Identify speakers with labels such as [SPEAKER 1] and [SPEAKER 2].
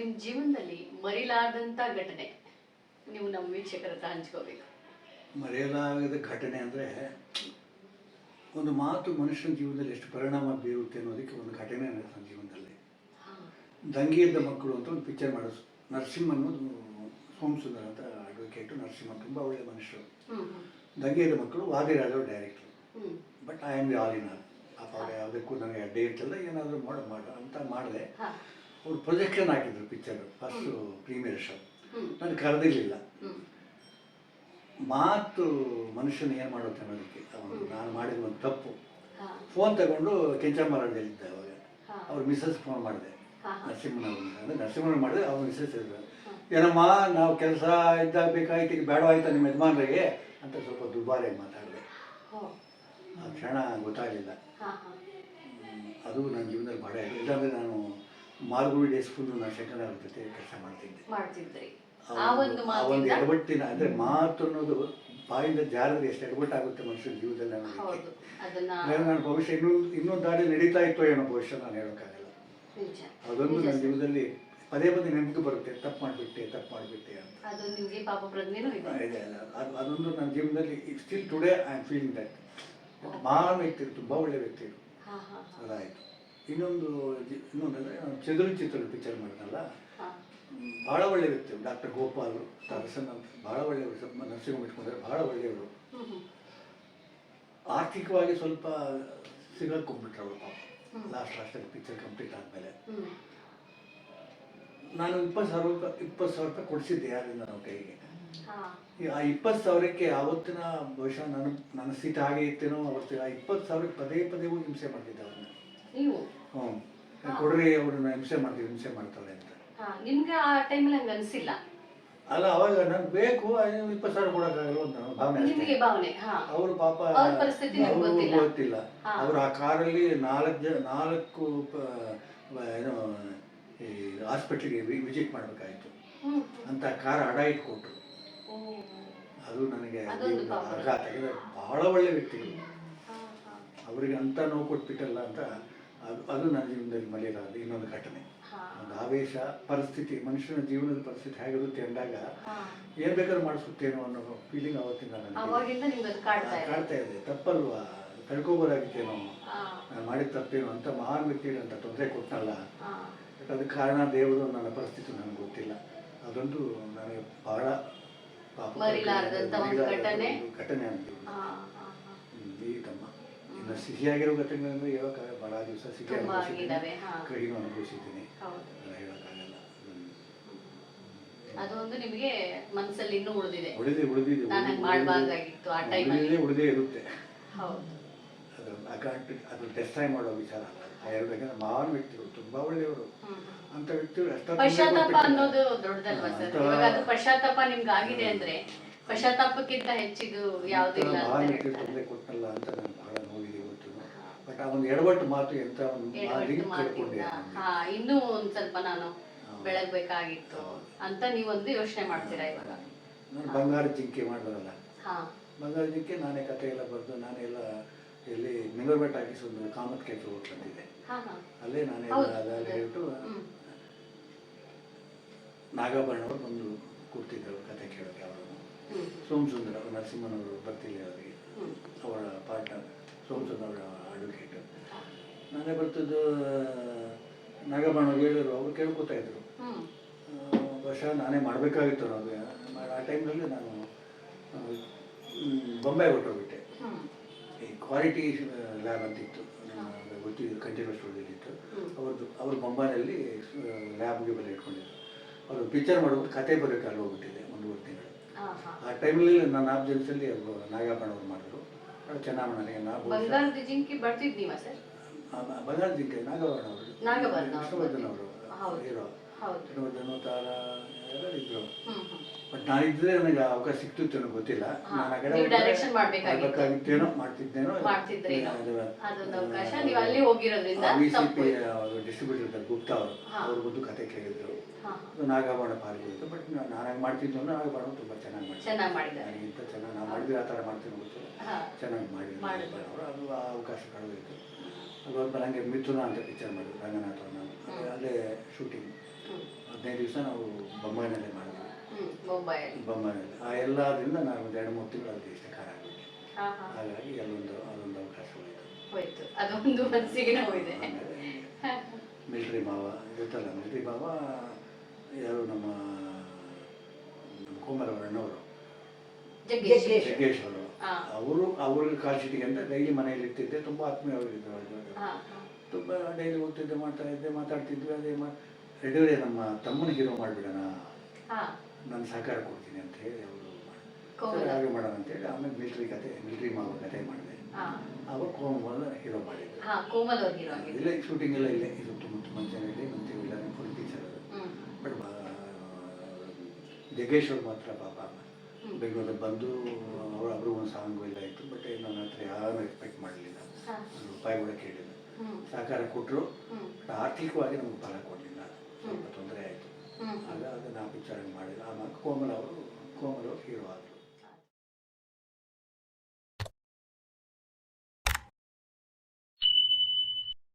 [SPEAKER 1] ನಿಮ್ಮ ಜೀವನದಲ್ಲಿ ಮರಿಲಾರದಂತ ಘಟನೆ ನೀವು ನಮ್ಮ ವೀಕ್ಷಕರ ಹತ್ರ ಹಂಚ್ಕೋಬೇಕು.
[SPEAKER 2] ಮರೆಯಲಾಗದ ಘಟನೆ ಅಂದರೆ ಒಂದು ಮಾತು ಮನುಷ್ಯನ ಜೀವನದಲ್ಲಿ ಎಷ್ಟು ಪರಿಣಾಮ ಬೀರುತ್ತೆ ಅನ್ನೋದಕ್ಕೆ ಒಂದು ಘಟನೆ ನನ್ನ ಜೀವನದಲ್ಲಿ.
[SPEAKER 1] ದಂಗೆ
[SPEAKER 2] ಇದ್ದ ಮಕ್ಕಳು ಅಂತ ಒಂದು ಪಿಕ್ಚರ್ ಮಾಡಿಸ್ ನರಸಿಂಹ ಅನ್ನೋದು ಸೋಮಸುಂದರ್ ಅಂತ ಅಡ್ವೊಕೇಟು ನರಸಿಂಹ ತುಂಬ ಒಳ್ಳೆಯ ಮನುಷ್ಯರು.
[SPEAKER 1] ದಂಗೆ
[SPEAKER 2] ಇದ್ದ ಮಕ್ಕಳು ವಾದಿರಾಜವ್ರು director
[SPEAKER 1] direct
[SPEAKER 2] but I am the all in all ಅವ್ರು ಯಾವುದಕ್ಕೂ ನನಗೆ ಅಡ್ಡಿ ಇರ್ತಲ್ಲ ಏನಾದರೂ ಮಾಡು ಮಾಡು ಅಂತ ಮಾಡಿದೆ. ಅವ್ರು ಪ್ರೊಜೆಕ್ಷನ್ ಹಾಕಿದ್ರು ಪಿಕ್ಚರ್ ಫಸ್ಟು ಪ್ರೀಮಿಯರ್ ಶೋ
[SPEAKER 1] ಹ್ಞೂ
[SPEAKER 2] ನಾನು ಕರೆದಿರಲಿಲ್ಲ. ಮಾತು ಮನುಷ್ಯನ ಏನು ಮಾಡುತ್ತೆ ಅನ್ನೋದಕ್ಕೆ ಅವನು ನಾನು ಮಾಡಿದ ಒಂದು ತಪ್ಪು. ಫೋನ್ ತಗೊಂಡು ಕೆಂಚಮ್ಮರಳ್ಳಿಯಲ್ಲಿದ್ದೆ ಅವಾಗ. ಅವ್ರು ಮಿಸ್ಸಸ್ ಫೋನ್ ಮಾಡಿದೆ. ನರಸಿಂಹನ ಅಂದರೆ ನರಸಿಂಹನ ಮಾಡಿದೆ ಅವ್ರ ಮಿಸ್ಸಸ್ ಇದ್ರು ಏನಮ್ಮ ನಾವು ಕೆಲಸ ಇದ್ದಾಗ ಬೇಕಾಯ್ತು ಈಗ ಬೇಡವಾಯ್ತಾ ನಿಮ್ಮ ಯಜಮಾನ್ರಿಗೆ? ಅಂತ ಸ್ವಲ್ಪ ದುಬಾರಿಯಾಗಿ ಮಾತಾಡಿದೆ. ಆ ಕ್ಷಣ ಗೊತ್ತಾಗಲಿಲ್ಲ. ಅದು ನನ್ನ ಜೀವನದಲ್ಲಿ ಭಾಳ ಇದೆ ಇಲ್ಲಾಂದರೆ ನಾನು ಮಾಲ್ಗುಡಿ ಡೇಸ್ ಫುಲ್ಲು ನಾನು ಶಂಕರ ಆಗುತ್ತೆ ಕೆಲಸ ಮಾಡ್ತಿದ್ದೆ.
[SPEAKER 1] ಮಾಡ್ತಿದ್ರಿ.
[SPEAKER 2] ಆ
[SPEAKER 1] ಒಂದು
[SPEAKER 2] ಆ ಒಂದು
[SPEAKER 1] ಮಾತಿಂದ
[SPEAKER 2] ಎಡವಟ್ಟಿನ ಅಂದರೆ ಮಾತು ಅನ್ನೋದು ಬಾಯಿಂದ ಜಾರದ್ರೆ ಎಷ್ಟು ಆಗುತ್ತೆ ಮನುಷ್ಯನ ಜೀವನದಲ್ಲಿ ಅನ್ನೋದಕ್ಕೆ
[SPEAKER 1] ಹೌದು ಅದನ್ನ
[SPEAKER 2] ನಾನು ನನ್ನ ಭವಿಷ್ಯ ಇನ್ನೊಂದು ಇನ್ನೊಂದು ದಾರಿ ನಡೀತಾ ಇತ್ತು ಏನೋ ಭವಿಷ್ಯ ನಾನು ಹೇಳೋಕ್ಕಾಗಲ್ಲ.
[SPEAKER 1] ನಿಜ
[SPEAKER 2] ಅದೊಂದು
[SPEAKER 1] ನಿಜ
[SPEAKER 2] ನನ್ನ
[SPEAKER 1] ಸರ್.
[SPEAKER 2] ಜೀವನದಲ್ಲಿ ಪದೇ ಪದೇ ನೆನಪು ಬರುತ್ತೆ ತಪ್ಪು ಮಾಡಿಬಿಟ್ಟೆ ತಪ್ಪು ಮಾಡಿಬಿಟ್ಟೆ ಅಂತ.
[SPEAKER 1] ಅದು ನಿಮ್ಗೆ ಪಾಪ ಪ್ರಜ್ಞೆನೂ ಇದೆ.
[SPEAKER 2] ಇದೆ ಅಲ್ಲ ಅದು ಅದೊಂದು ನನ್ನ ಜೀವನದಲ್ಲಿ still today I am feeling that ಮಹಾನ್ ವ್ಯಕ್ತಿ ತುಂಬ ಒಳ್ಳೆ ವ್ಯಕ್ತಿ.
[SPEAKER 1] ಹಾ ಹಾ ಹಾ.
[SPEAKER 2] ಅದಾಯಿತು. ಇನ್ನೊಂದು ಇನ್ನೊಂದು ಚದುರು ಚಿತ್ರದ ಪಿಕ್ಚರ್ ಮಾಡಿದ್ನಲ್ಲ? ಭಾಳ ಒಳ್ಳೆ ವ್ಯಕ್ತಿ ಡಾಕ್ಟರ್ ಗೋಪಾಲ್ ದರ್ಶನ್ ಅಂತ ಭಾಳ ಒಳ್ಳೆಯವರು ಸ್ವಲ್ಪ ನರ್ಸಿಂಗ್ ಇಟ್ಕೊಂಡ್ರೆ ಭಾಳ ಒಳ್ಳೆಯವರು. ಆರ್ಥಿಕವಾಗಿ ಸ್ವಲ್ಪ ಸಿಗಾಕೊಂಡ್ಬಿಟ್ರು ಅವರು. ಲಾಸ್ಟ್ ಲಾಸ್ಟಲ್ಲಿ ಪಿಕ್ಚರ್ ಕಂಪ್ಲೀಟ್ ಆದಮೇಲೆ. ನಾನು ಇಪ್ಪತ್ತು ಸಾವಿರ ರೂಪಾಯಿ ಇಪ್ಪತ್ತು ಸಾವಿರ ರೂಪಾಯಿ ಕೊಡಿಸಿದ್ದೆ ಯಾರಿಂದ ನಾವು ಕೈಗೆ. ಆ ಇಪ್ಪತ್ತು ಸಾವಿರಕ್ಕೆ ಆವತ್ತಿನ ಬಹುಶಃ ನಾನು ನನ್ನ ಸೀಟ್ ಹಾಗೆ ಇತ್ತೇನೋ ಅವತ್ತು ಆ ಇಪ್ಪತ್ತು ಸಾವಿರಕ್ಕೆ ಪದೇ ಪದೇ ಹೋಗಿ ಹಿಂಸೆ ಮಾಡ್ತಿದ್ದೆ ಅವ್ರನ್ನ. ಹ್ಞೂ ಕೊಡ್ರಿ ಅವ್ರನ್ನ ಹಿಂಸೆ ಮಾಡ್ತೀವಿ ಹಿಂಸೆ ಮಾಡ್ತಾರೆ ಅಂತ.
[SPEAKER 1] ಹಾ ನಿಮ್ಗೆ ಆ ಟೈಮಲ್ಲಿ ಹಂಗ ಅನ್ಸಿಲ್ಲ?
[SPEAKER 2] ಅಲ್ಲ ಅವಾಗ ನಂಗೆ ಬೇಕು ಐನೂರು ಇಪ್ಪತ್ತು ಸಾವಿರ ಕೊಡೋಕ್ಕಾಗಲ್ಲ ಅಂತ ನನ್ನ ಭಾವನೆ ಅಷ್ಟೇ.
[SPEAKER 1] ನಿಮಗೆ ಭಾವನೆ ಹಾ.
[SPEAKER 2] ಅವರು ಪಾಪ
[SPEAKER 1] ಅವ್ರ ಪರಿಸ್ಥಿತಿ ನಿಮ್ಗೆ
[SPEAKER 2] ಅವ್ರು
[SPEAKER 1] ಗೊತ್ತಿಲ್ಲ.
[SPEAKER 2] ಗೊತ್ತಿಲ್ಲ.
[SPEAKER 1] ಹಾ.
[SPEAKER 2] ಅವರು ಆ ಕಾರಲ್ಲಿ ನಾಲ್ಕು ಜನ ನಾಲ್ಕು ಪ- ವ- ಏನೋ ಈ ಹಾಸ್ಪಿಟ್ಲಿಗೆ ವಿಸಿಟ್ ಮಾಡಬೇಕಾಯಿತು.
[SPEAKER 1] ಹ್ಮ್.
[SPEAKER 2] ಅಂತ ಕಾರ್ ಅಡ ಇಟ್ಕೊಟ್ರು.
[SPEAKER 1] ಓ.
[SPEAKER 2] ಅದು ನನಗೆ
[SPEAKER 1] ಅದೊಂದು ಪಾಪ.
[SPEAKER 2] ಆಘಾತ. ಯಾಕಂದ್ರೆ ಬಹಳ ಒಳ್ಳೆ ವ್ಯಕ್ತಿಗಳು.
[SPEAKER 1] ಹಾ ಹಾ.
[SPEAKER 2] ಅವರಿಗೆ ಅಂತ ನೋವು ಕೊಟ್ಬಿಟ್ಟಲ್ಲ ಅಂತ ಅದು ಅದು ನನ್ನ ಜೀವನದಲ್ಲಿ ಮರೆಯಲಾದ ಇನ್ನೊಂದು ಘಟನೆ. ಒಂದು ಆವೇಶ ಪರಿಸ್ಥಿತಿ ಮನುಷ್ಯನ ಜೀವನದ ಪರಿಸ್ಥಿತಿ ಹೇಗಿರುತ್ತೆ ಅಂದಾಗ ಏನ್ ಬೇಕಾದ್ರೂ ಮಾಡಿಸುತ್ತೇನೋ ಅನ್ನೋ ಫೀಲಿಂಗ್ ಅವತ್ತಿಂದ ನನಗೆ
[SPEAKER 1] ಕಾಡ್ತಾ ಇದೆ.
[SPEAKER 2] ತಪ್ಪಲ್ವಾ? ಕಳ್ಕೊಬೋದಾಗಿತ್ತೇನೋ ನಾನು ಮಾಡಿದ ತಪ್ಪೇನು ಅಂತ ಮಹಾನ್ ವ್ಯಕ್ತಿಗಳು ಅಂತ ತೊಂದರೆ ಕೊಟ್ಟನಲ್ಲ ಅದಕ್ಕೆ ಕಾರಣ ದೇವರು ನನ್ನ ಪರಿಸ್ಥಿತಿ ನನಗೆ ಗೊತ್ತಿಲ್ಲ. ಅದೊಂದು ನನಗೆ ಬಹಳ
[SPEAKER 1] ಘಟನೆ.
[SPEAKER 2] ಅಂತ ಇನ್ನು ಸಿಹಿಯಾಗಿರೋ ಘಟನೆಗಳನ್ನು ಹೇಳೋಕ್ಕಾಗಲ್ಲ. ಭಾಳ ದಿವಸ ಸಿಹಿ
[SPEAKER 1] ತುಂಬಾ
[SPEAKER 2] ಅನುಭವಿಸಿದ್ದೀನಿ.
[SPEAKER 1] ಆಗಿದಾವೆ ಹಾ.
[SPEAKER 2] ಕಹಿನೂ ಅನುಭವಿಸಿದ್ದೀನಿ.
[SPEAKER 1] ಹೌದು.
[SPEAKER 2] ಹೇಳೋಕ್ಕಾಗಲ್ಲ. ಹ್ಮ್.
[SPEAKER 1] ಅದು ಒಂದು ನಿಮಗೆ ಮನಸ್ಸಲ್ಲಿ ಇನ್ನೂ ಉಳಿದಿದೆ.
[SPEAKER 2] ಉಳಿದೇ ಉಳಿದಿದೆ
[SPEAKER 1] ನಾನು ಹಂಗೆ ಮಾಡಬಾರ್ದಾಗಿತ್ತು ಆ
[SPEAKER 2] ಉಳಿದೇ ಇರುತ್ತೆ.
[SPEAKER 1] ಹೌದು.
[SPEAKER 2] ಅದು ಅಕಾಂಟ್ ಅದು ಡೆಸ್ಟ್ರಾಯ್ ಮಾಡೋ ವಿಚಾರ ಅಲ್ಲ. ಯಾಕಂದ್ರೆ ಮಹಾನ್ ವ್ಯಕ್ತಿಗಳು ತುಂಬ ಒಳ್ಳೆಯವರು.
[SPEAKER 1] ಹ್ಮ್.
[SPEAKER 2] ಅಂತ ವ್ಯಕ್ತಿಗಳು
[SPEAKER 1] ಪಶ್ಚಾತ್ತಾಪ ಅನ್ನೋದು ದೊಡ್ಡದಲ್ವಾ ಸರ್?
[SPEAKER 2] ಅಂತಹ-
[SPEAKER 1] ಇವಾಗ ಅದು ಪಶ್ಚಾತ್ತಾಪ ನಿಮ್ಗೆ ಆಗಿದೆ ಅಂದ್ರೆ ಪಶ್ಚಾತ್ತಾಪಕ್ಕಿಂತ ಹೆಚ್ಚಿದು ಯಾವುದಿಲ್ಲ ಅಂತ
[SPEAKER 2] ಮಹಾನ್
[SPEAKER 1] ಹೇಳ್ತಾರೆ.
[SPEAKER 2] ತೊಂದರೆ ಕೊಟ್ಟಲ್ಲ ಅಂತ ನಾನು ಬಹಳ ನೋವಿದೆ ಇವತ್ತು ಬಟ್ ಆ ಒಂದು ಎಡವಟ್ಟು ಮಾತು ಎಂತ ಒಂದು
[SPEAKER 1] ಎಡವಟ್ಟು
[SPEAKER 2] ಲಿಂಕ್
[SPEAKER 1] ಮಾತಿಂದ.
[SPEAKER 2] ಕಳ್ಕೊಂಡೆ
[SPEAKER 1] ಹಾ ಇನ್ನೂ ಒಂದ್ ಸ್ವಲ್ಪ ನಾನು. ಬೆಳಗ್ಬೇಕಾಗಿತ್ತು ಅಂತ ನೀವೊಂದು ಯೋಚನೆ ಮಾಡ್ತೀರಾ ಇವಾಗ?
[SPEAKER 2] ನಾನು ಬಂಗಾರ ಜಿಂಕೆ ಮಾಡಿದ್ರಲ್ಲ
[SPEAKER 1] ಹಾ.
[SPEAKER 2] ಬಂಗಾರ ಜಿಂಕೆ ನಾನೇ ಕತೆ ಎಲ್ಲ ಬರೆದು ನಾನೇ ಎಲ್ಲ ಎಲ್ಲಿ ಮಿಂಗರ್ಬೆಟ್ ಹಾಕಿಸಿ ಒಂದು ಕಾಮತ್ ಕೇಂದ್ರ ಹೋಗ್ತಿದ್ದೆ
[SPEAKER 1] ಹಾ ಹಾ.
[SPEAKER 2] ಅಲ್ಲೇ ನಾನೇ
[SPEAKER 1] ಹೌದು.
[SPEAKER 2] ಅದೆಲ್ಲ ಹೇಳ್ಬಿಟ್ಟು
[SPEAKER 1] ಹ್ಮ್.
[SPEAKER 2] ನಾಗಾಭರಣ ಅವರು ಬಂದು ಕೂರ್ತಿದ್ದರು ಕತೆ ಕೇಳೋಕೆ ಅವರು.
[SPEAKER 1] ಹ್ಮ್.
[SPEAKER 2] ಸೋಮಸುಂದರ ನರಸಿಂಹನವರು ಬರ್ತಿಲ್ಲ ಅವರಿಗೆ.
[SPEAKER 1] ಹ್ಮ್.
[SPEAKER 2] ಅವರ ಪಾರ್ಟ್ನರ್ ಸೋಮಸುಂದರ ಅವರ ಅಡ್ವೊಕೇಟ್ ನಾನೇ ಬರ್ತಿದ್ದು ನಾಗಬಾಣ ಹೇಳಿದ್ರು ಅವರು ಕೇಳ್ಕೊತಾ ಇದ್ರು. ವರ್ಷ ನಾನೇ ಮಾಡಬೇಕಾಗಿತ್ತು ಅನ್ನೋದು ಆ ಟೈಮ್ನಲ್ಲಿ ನಾನು ಬೊಂಬೆ ಹೊಟ್ಟೋಗ್ಬಿಟ್ಟೆ
[SPEAKER 1] ಹೊರಟೋಗ್ಬಿಟ್ಟೆ
[SPEAKER 2] ಈ ಕ್ವಾಲಿಟಿ ಲ್ಯಾಬ್ ಅಂತಿತ್ತು. ನಮ್ಮ ಗೊತ್ತಿದ್ದು ಕಂಠೀರವ ಸ್ಟುಡಿಯೋದಲ್ಲಿತ್ತು
[SPEAKER 1] ಹ್ಮ್.
[SPEAKER 2] ಅವ್ರದ್ದು ಅವ್ರು ಬೊಂಬೈನಲ್ಲಿ ಲ್ಯಾಬ್ಗೆ ಬರೀ ಇಟ್ಕೊಂಡಿದ್ರು. ಅವರು ಪಿಕ್ಚರ್ ಮಾಡೋದು ಕತೆ ಅಲ್ಲಿ ಹೋಗ್ಬಿಟ್ಟಿದೆ ಒಂದೂವರೆ ತಿಂಗಳು. ಆ ಟೈಮಲ್ಲಿ ನನ್ನ ಆಬ್ಜೆನ್ಸಲ್ಲಿ ಅವ್ರು ಮಾಡಿದ್ರು. ಚೆನ್ನಾಗಿ ನನಗೆ ನಾ ಬಹುಶಃ
[SPEAKER 1] ಬಂಗಾರದ ಜಿಂಕಿ ಬರ್ತಿದ್ ನೀವ ಸರ್
[SPEAKER 2] ಜಿಂಕೆ ನಾಗವರ್ಣ ಅವರು.
[SPEAKER 1] ನಾಗಭರಣ.
[SPEAKER 2] ವಿಷ್ಣುವರ್ಧನ್ ಅವರು. ಹೀರೋ. ವಿಷ್ಣುವರ್ಧನ್ ತಾರ ಇದ್ರು. ಬಟ್ ನಾನಿದ್ರೆ ನನಗೆ ಅವಕಾಶ ಸಿಕ್ತಿತ್ತು ಗೊತ್ತಿಲ್ಲ. ನಾನು ಆ ಕಡೆ
[SPEAKER 1] ನೀವು.
[SPEAKER 2] ಮಾಡ್ಬೇಕಾಗಿತ್ತೇನೋ ಮಾಡ್ತಿದ್ದೇನೋ
[SPEAKER 1] ನೀವು
[SPEAKER 2] ವಿ ಸಿ ಡಿಸ್ಟ್ರಿಬ್ಯೂಟರ್ ಇದ್ದಾರೆ ಗುಪ್ತಾ ಅವರು ಅವ್ರ ಬಂದು ಕತೆ ಕೇಳಿದ್ರು. ನಾಗಾಭರಣ ನಾಗಭರಣ ಪಾಲ್ಗೊಳ್ತು ಬಟ್ ನಾನು ಮಾಡ್ತಿದ್ದು ಅಂದ್ರೆ ತುಂಬಾ ಚೆನ್ನಾಗಿ
[SPEAKER 1] ಚೆನ್ನಾಗಿ ಮಾಡಿದ್ದಾರೆ.
[SPEAKER 2] ನನಗಿಂತ ಚೆನ್ನಾಗಿ ನಾವು ಮಾಡಿದ್ರೆ ಆ ಥರ ಮಾಡ್ತೀವಿ
[SPEAKER 1] ಗೊತ್ತು
[SPEAKER 2] ಚೆನ್ನಾಗಿ. ಅವರು ಅದು ಆ ಅವಕಾಶ ಕಳೆದಿತ್ತು ಅದು ಒಂದು ನನಗೆ ಮಿಥುನ ಅಂತ ಪಿಕ್ಚರ್ ಮಾಡಿದ್ರು ರಂಗನಾಥ ನಾನು ಅಲ್ಲೇ ಶೂಟಿಂಗ್ ಹದಿನೈದು ದಿವಸ ನಾವು ಬೊಂಬಾಯಿನಲ್ಲೇ ಮಾಡಿದ್ವಿ. ಬೊಂಬಾಯಿನಲ್ಲಿ ಆ ಎಲ್ಲದರಿಂದ ನಾನು ಒಂದು ಎರಡು ಮೂರು ತಿಂಗಳು ಅಲ್ಲಿ ಇಷ್ಟ ಖಾರ ಆಗಿಬಿಟ್ಟೆ ಹಾಗಾಗಿ ಅಲ್ಲೊಂದು ಅದೊಂದು ಅವಕಾಶ ಹೋಯಿತು.
[SPEAKER 1] ಅದೊಂದು ಮನಸ್ಸಿಗೆ ನೋವಿದೆ
[SPEAKER 2] ಮಿಲ್ಟ್ರಿ ಮಾವ ಗೊತ್ತಲ್ಲ ಮಿಲ್ಟ್ರಿ ಮಾವ ಯಾರು ನಮ್ಮ ನಮ್ಮ ಕೋಮರವರ ಅಣ್ಣವರು
[SPEAKER 1] ಜಗ್ಗೇಶ್.
[SPEAKER 2] ಅವರು. ಅವ್ರಿಗೆ ಕಾಶಿಟಿಗೆ ಅಂತ ಡೈಲಿ ಮನೆಯಲ್ಲಿ ಇರ್ತಿದ್ದೆ ತುಂಬ ಆತ್ಮೀಯವಾಗಿದ್ದರು ಅವರು.
[SPEAKER 1] ಹಾ ಹಾ.
[SPEAKER 2] ತುಂಬ ಡೈಲಿ ಹೋಗ್ತಿದ್ದೆ ಮಾಡ್ತಾ ಇದ್ದೆ ಮಾತಾಡ್ತಿದ್ವಿ ಅದೇ ಮಾ ರೆಡಿವರೇ ನಮ್ಮ ತಮ್ಮನ ಹೀರೋ ಮಾಡಿಬಿಡೋಣ.
[SPEAKER 1] ನನ್ನ
[SPEAKER 2] ನಾನು ಸಹಕಾರ ಕೊಡ್ತೀನಿ ಅಂತ ಹೇಳಿ ಅವರು ಹಾಗೆ ಮಾಡೋಣ ಅಂತೇಳಿ ಆಮೇಲೆ ಮಿಲಿಟರಿ ಕತೆ ಮಿಲಿಟರಿ ಮಾಡುವ ಕತೆ ಮಾಡಿದೆ. ಅವಾಗ ಕೋಮಲ್ ಹೀರೋ ಮಾಡಿದ್ರು
[SPEAKER 1] ಹಾ ಕೋಮಲ್ ಅವ್ರ ಹೀರೋ ಆಗಿದ್ರು
[SPEAKER 2] ಇಲ್ಲೇ ಶೂಟಿಂಗ್ ಎಲ್ಲ ಇಲ್ಲೇ. ಇದು ತುಂಬ ತುಂಬ ಚೆನ್ನಾಗಿದೆ ಮತ್ತೆ ಇಲ್ಲ ಫುಲ್
[SPEAKER 1] ಟೀಚರ್
[SPEAKER 2] ಬಟ್ ಜಗ್ಗೇಶ್ವರ್ ಮಾತ್ರ ಪಾಪ.
[SPEAKER 1] ಹ್ಮ್.
[SPEAKER 2] ಬೆಂಗಳೂರಲ್ಲಿ ಬಂದು ಅವರು ಅವರು ಒಂದು ಸಾಂಗ್ ಎಲ್ಲ ಇತ್ತು ಬಟ್ ನನ್ನ ಹತ್ರ ಯಾರು ಎಕ್ಸ್ಪೆಕ್ಟ್ ಮಾಡಲಿಲ್ಲ. ಒಂದು ರೂಪಾಯಿ ಕೂಡ ಕೇಳಿಲ್ಲ ಸಹಕಾರ ಕೊಟ್ಟರು
[SPEAKER 1] ಬಟ್
[SPEAKER 2] ಆರ್ಥಿಕವಾಗಿ ನಮ್ಗೆ ಫಲ ಕೊಡಲಿಲ್ಲ. ಸ್ವಲ್ಪ ತೊಂದರೆ ಆಯಿತು. ಆಗ ಅದನ್ನು ಆ ಪಿಕ್ಚರ್ ಮಾಡಿದ್ರು. ಆಮೇಲೆ ಕೋಮಲ್ ಅವರು ಕೋಮಲ್ ಅವರು ಹೀರೋ ಆದರು.